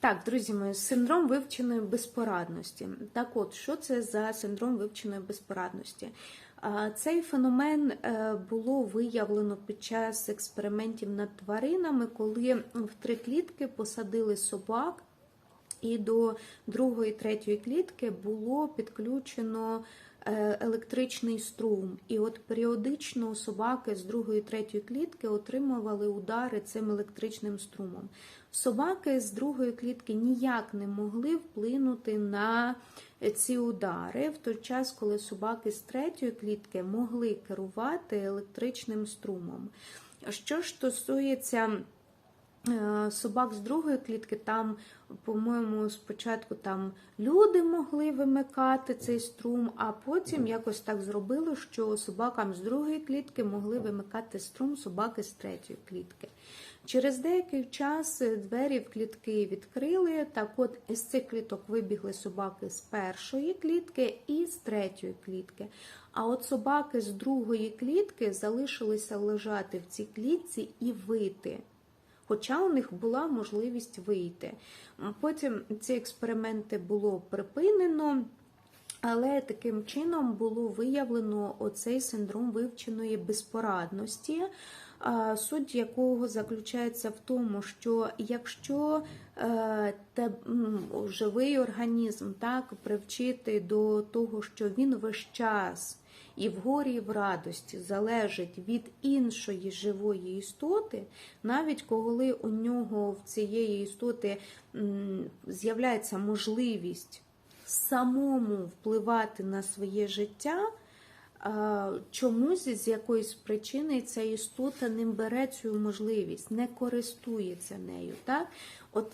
Так, друзі мої, синдром вивченої безпорадності. Так от, що це за синдром вивченої безпорадності? Цей феномен е, було виявлено під час експериментів над тваринами, коли в три клітки посадили собак, і до другої, третьої клітки було підключено електричний струм. І от періодично собаки з другої, третьої клітки отримували удари цим електричним струмом. Собаки з другої клітки ніяк не могли вплинути на ці удари, в той час, коли собаки з третьої клітки могли керувати електричним струмом. Що ж стосується е, собак з другої клітки, там, по-моєму, спочатку там люди могли вимикати цей струм, а потім якось так зробили, що собакам з другої клітки могли вимикати струм собаки з третьої клітки. Через деякий час двері в клітки відкрили. Так от із цих кліток вибігли собаки з першої клітки і з третьої клітки. А от собаки з другої клітки залишилися лежати в цій клітці і вити. Хоча у них була можливість вийти. Потім ці експерименти було припинено. Але таким чином було виявлено оцей синдром вивченої безпорадності, суть якого заключається в тому, що якщо е, те, живий організм так привчити до того, що він весь час і в горі, і в радості залежить від іншої живої істоти, навіть коли у нього в цієї істоти з'являється можливість самому впливати на своє життя, чомусь з якоїсь причини ця істота не бере цю можливість, не користується нею. Так? От